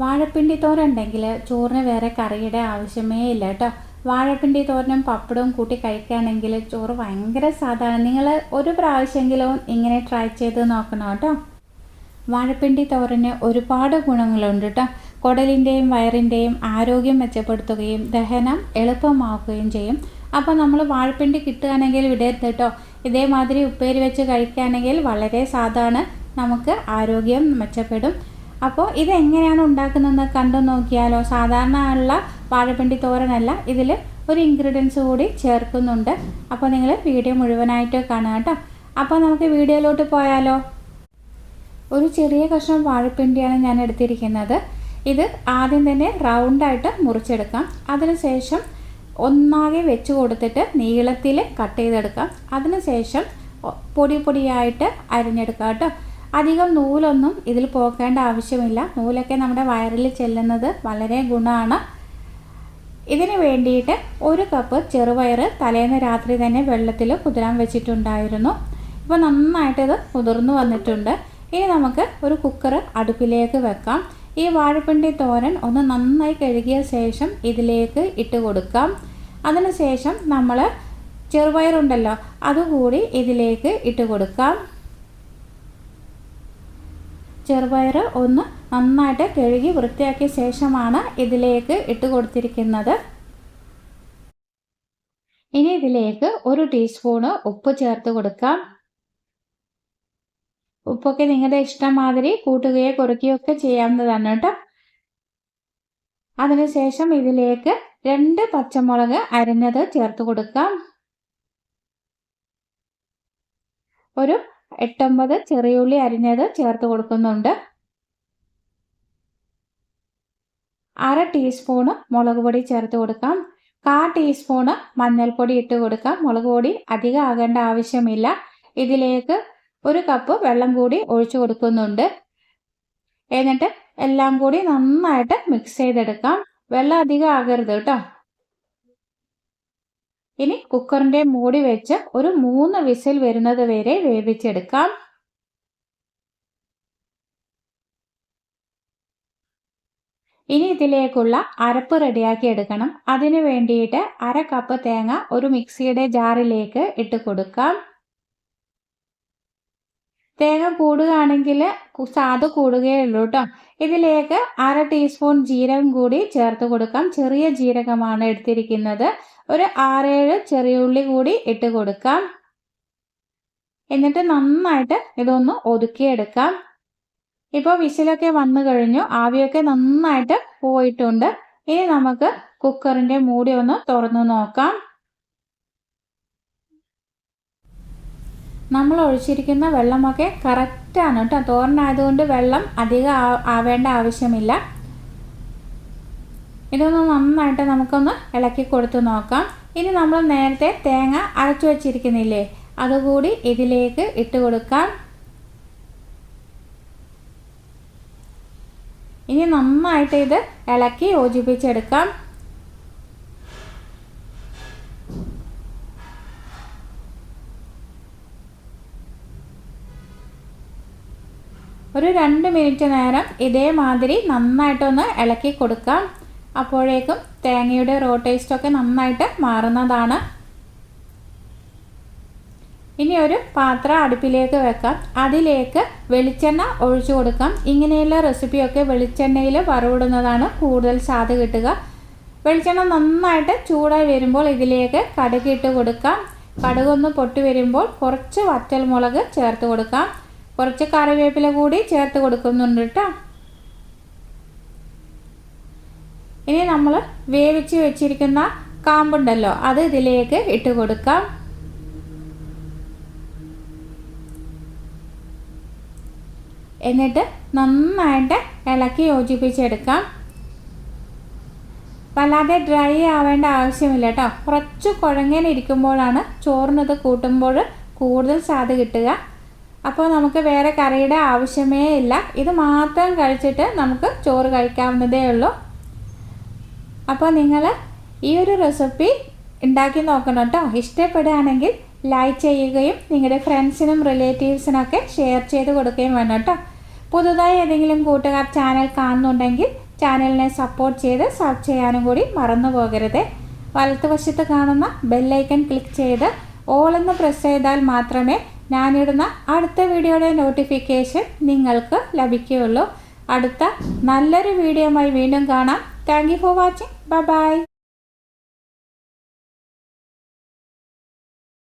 വാഴപ്പിണ്ടി തോരൻ ഉണ്ടെങ്കിൽ ചോറിന് വേറെ കറിയുടെ ആവശ്യമേ ഇല്ല കേട്ടോ. വാഴപ്പിണ്ടി തോരനും പപ്പടവും കൂട്ടി കഴിക്കുകയാണെങ്കിൽ ചോറ് ഭയങ്കര സാധാരണ നിങ്ങൾ ഒരു പ്രാവശ്യമെങ്കിലും ഇങ്ങനെ ട്രൈ ചെയ്ത് നോക്കണം കേട്ടോ. വാഴപ്പിണ്ടി തോരന് ഒരുപാട് ഗുണങ്ങളുണ്ട് കേട്ടോ. കുടലിന്റെയും വയറിന്റെയും ആരോഗ്യം മെച്ചപ്പെടുത്തുകയും ദഹനം എളുപ്പമാക്കുകയും ചെയ്യും. അപ്പോൾ നമ്മൾ വാഴപ്പിണ്ടി കിട്ടുകയാണെങ്കിൽ വിടരുത് കേട്ടോ. ഇതേമാതിരി ഉപ്പേരി വെച്ച് കഴിക്കുകയാണെങ്കിൽ വളരെ സാധാരണ നമുക്ക് ആരോഗ്യം മെച്ചപ്പെടും. അപ്പോൾ ഇതെങ്ങനെയാണ് ഉണ്ടാക്കുന്നതെന്ന് കണ്ടു നോക്കിയാലോ. സാധാരണ ഉള്ള വാഴപ്പിണ്ടി തോരനല്ല ഇതിൽ ഒരു ഇൻഗ്രീഡിയൻസ് കൂടി ചേർക്കുന്നുണ്ട്. അപ്പോൾ നിങ്ങൾ വീഡിയോ മുഴുവനായിട്ട് കാണുക കേട്ടോ. അപ്പോൾ നമുക്ക് വീഡിയോയിലോട്ട് പോയാലോ. ഒരു ചെറിയ കഷ്ണം വാഴപ്പിണ്ടിയാണ് ഞാൻ എടുത്തിരിക്കുന്നത്. ഇത് ആദ്യം തന്നെ റൗണ്ടായിട്ട് മുറിച്ചെടുക്കാം. അതിനുശേഷം ഒന്നാകെ വെച്ച് കൊടുത്തിട്ട് നീളത്തിൽ കട്ട് ചെയ്തെടുക്കാം. അതിനുശേഷം പൊടി പൊടിയായിട്ട് അരിഞ്ഞെടുക്കാം കേട്ടോ. അധികം നൂലൊന്നും ഇതിൽ പോക്കേണ്ട ആവശ്യമില്ല. നൂലൊക്കെ നമ്മുടെ വയറിൽ ചെല്ലുന്നത് വളരെ ഗുണമാണ്. ഇതിന് വേണ്ടിയിട്ട് ഒരു കപ്പ് ചെറുപയർ തലേന്ന് രാത്രി തന്നെ വെള്ളത്തിൽ കുതിരാൻ വെച്ചിട്ടുണ്ടായിരുന്നു. ഇപ്പോൾ നന്നായിട്ട് ഇത് കുതിർന്നു വന്നിട്ടുണ്ട്. ഇനി നമുക്ക് ഒരു കുക്കർ അടുപ്പിലേക്ക് വെക്കാം. ഈ വാഴപ്പിണ്ടി തോരൻ ഒന്ന് നന്നായി കഴുകിയ ശേഷം ഇതിലേക്ക് ഇട്ട് കൊടുക്കാം. അതിനുശേഷം നമ്മൾ ചെറുപയറുണ്ടല്ലോ അതുകൂടി ഇതിലേക്ക് ഇട്ട് കൊടുക്കാം. ചെറുപയർ ഒന്ന് നന്നായിട്ട് കഴുകി വൃത്തിയാക്കിയ ശേഷമാണ് ഇതിലേക്ക് ഇട്ട് കൊടുത്തിരിക്കുന്നത്. ഇനി ഇതിലേക്ക് ഒരു ടീസ്പൂണ് ഉപ്പ് ചേർത്ത് കൊടുക്കാം. ഉപ്പൊക്കെ നിങ്ങളുടെ ഇഷ്ടം മാതിരി കൂട്ടുകയോ കുറയ്ക്കുകയോ ഒക്കെ ചെയ്യാവുന്നതാണ് കേട്ടോ. അതിനുശേഷം ഇതിലേക്ക് രണ്ട് പച്ചമുളക് അരിഞ്ഞത് ചേർത്ത് കൊടുക്കാം. ഒരു എട്ടൊമ്പത് ചെറിയുള്ളി അരിഞ്ഞത് ചേർത്ത് കൊടുക്കുന്നുണ്ട്. അര ടീസ്പൂണ് മുളക് പൊടി ചേർത്ത് കൊടുക്കാം. കാ ടീസ്പൂണ് മഞ്ഞൾപ്പൊടി ഇട്ട് കൊടുക്കാം. മുളക് പൊടി അധികം ആകേണ്ട ആവശ്യമില്ല. ഇതിലേക്ക് ഒരു കപ്പ് വെള്ളം കൂടി ഒഴിച്ചു കൊടുക്കുന്നുണ്ട്. എന്നിട്ട് എല്ലാം കൂടി നന്നായിട്ട് മിക്സ് ചെയ്തെടുക്കാം. വെള്ളം അധികം ആകരുത് കേട്ടോ. ഇനി കുക്കറിന്റെ മൂടി വെച്ച് ഒരു മൂന്ന് വിസിൽ വരുന്നത് വരെ വേവിച്ചെടുക്കാം. ഇനി ഇതിലേക്കുള്ള അരപ്പ് റെഡിയാക്കി എടുക്കണം. അതിനു വേണ്ടിയിട്ട് അര കപ്പ് തേങ്ങ ഒരു മിക്സിയുടെ ജാറിലേക്ക് ഇട്ട് കൊടുക്കാം. തേങ്ങ കൂടുകയാണെങ്കിൽ സാധു കൂടുകയുള്ളൂ കേട്ടോ. ഇതിലേക്ക് അര ടീസ്പൂൺ ജീരകം കൂടി ചേർത്ത് കൊടുക്കാം. ചെറിയ ജീരകമാണ് എടുത്തിരിക്കുന്നത്. ഒരു ആറേഴ് ചെറിയ ഉള്ളി കൂടി ഇട്ട് കൊടുക്കാം. എന്നിട്ട് നന്നായിട്ട് ഇതൊന്ന് ഒതുക്കിയെടുക്കാം. ഇപ്പോൾ വിസിലൊക്കെ വന്നു കഴിഞ്ഞു. ആവിയൊക്കെ നന്നായിട്ട് പോയിട്ടുണ്ട്. ഇനി നമുക്ക് കുക്കറിന്റെ മൂടി ഒന്ന് തുറന്നു നോക്കാം. നമ്മൾ ഒഴിച്ചിരിക്കുന്ന വെള്ളമൊക്കെ കറക്റ്റാണ് കേട്ടോ. തോരനായതുകൊണ്ട് വെള്ളം അധികം ആവേണ്ട ആവശ്യമില്ല. ഇതൊന്ന് നന്നായിട്ട് നമുക്കൊന്ന് ഇളക്കി കൊടുത്ത് നോക്കാം. ഇനി നമ്മൾ നേരത്തെ തേങ്ങ അരച്ചു വച്ചിരിക്കുന്നില്ലേ? അതുകൂടി ഇതിലേക്ക് ഇട്ട് കൊടുക്കാം. ഇനി നന്നായിട്ട് ഇത് ഇളക്കി യോജിപ്പിച്ചെടുക്കാം. ഒരു രണ്ട് മിനിറ്റ് നേരം ഇതേമാതിരി നന്നായിട്ടൊന്ന് ഇളക്കി കൊടുക്കാം. അപ്പോഴേക്കും തേങ്ങയുടെ റോ ടേസ്റ്റൊക്കെ നന്നായിട്ട് മാറുന്നതാണ്. ഇനി ഒരു പാത്രം അടുപ്പിലേക്ക് വെക്കാം. അതിലേക്ക് വെളിച്ചെണ്ണ ഒഴിച്ചു കൊടുക്കാം. ഇങ്ങനെയുള്ള റെസിപ്പിയൊക്കെ വെളിച്ചെണ്ണയിൽ വറവിടുന്നതാണ് കൂടുതൽ സ്വാദ് കിട്ടുക. വെളിച്ചെണ്ണ നന്നായിട്ട് ചൂടായി വരുമ്പോൾ ഇതിലേക്ക് കടുകിട്ട് കൊടുക്കാം. കടുകൊന്ന് പൊട്ടി വരുമ്പോൾ കുറച്ച് വറ്റൽ മുളക് ചേർത്ത് കൊടുക്കാം. കുറച്ച് കറിവേപ്പില കൂടി ചേർത്ത് കൊടുക്കുന്നുണ്ട് കേട്ടോ ഇനി നമ്മൾ വേവിച്ച് വെച്ചിരിക്കുന്ന കാമ്പുണ്ടല്ലോ അത് ഇതിലേക്ക് ഇട്ട് കൊടുക്കാം. എന്നിട്ട് നന്നായിട്ട് ഇളക്കി യോജിപ്പിച്ചെടുക്കാം. വല്ലാതെ ഡ്രൈ ആവേണ്ട ആവശ്യമില്ല കേട്ടോ കുറച്ച് കുഴങ്ങനെ ഇരിക്കുമ്പോഴാണ് ചോറിനത് കൂട്ടുമ്പോൾ കൂടുതൽ സ്വാദ് കിട്ടുക. അപ്പോൾ നമുക്ക് വേറെ കറിയുടെ ആവശ്യമേ ഇല്ല. ഇത് മാത്രം കഴിച്ചിട്ട് നമുക്ക് ചോറ് കഴിക്കാവുന്നതേ ഉള്ളൂ. അപ്പോൾ നിങ്ങൾ ഈ ഒരു റെസിപ്പി ഉണ്ടാക്കി നോക്കണം കേട്ടോ ഇഷ്ടപ്പെടുകയാണെങ്കിൽ ലൈക്ക് ചെയ്യുകയും നിങ്ങളുടെ ഫ്രണ്ട്സിനും റിലേറ്റീവ്സിനൊക്കെ ഷെയർ ചെയ്ത് കൊടുക്കുകയും വേണം കേട്ടോ പുതുതായി ഏതെങ്കിലും കൂട്ടുകാർ ചാനൽ കാണുന്നുണ്ടെങ്കിൽ ചാനലിനെ സപ്പോർട്ട് ചെയ്ത് സബ് ചെയ്യാനും കൂടി മറന്നു പോകരുത്. വലത്തുവശത്ത് കാണുന്ന ബെല്ലൈക്കൺ ക്ലിക്ക് ചെയ്ത് ഓൾ എന്ന് പ്രസ് ചെയ്താൽ മാത്രമേ ഞാനിടുന്ന അടുത്ത വീഡിയോയുടെ നോട്ടിഫിക്കേഷൻ നിങ്ങൾക്ക് ലഭിക്കുകയുള്ളൂ. അടുത്ത നല്ലൊരു വീഡിയോയുമായി വീണ്ടും കാണാം. Thank you for watching bye bye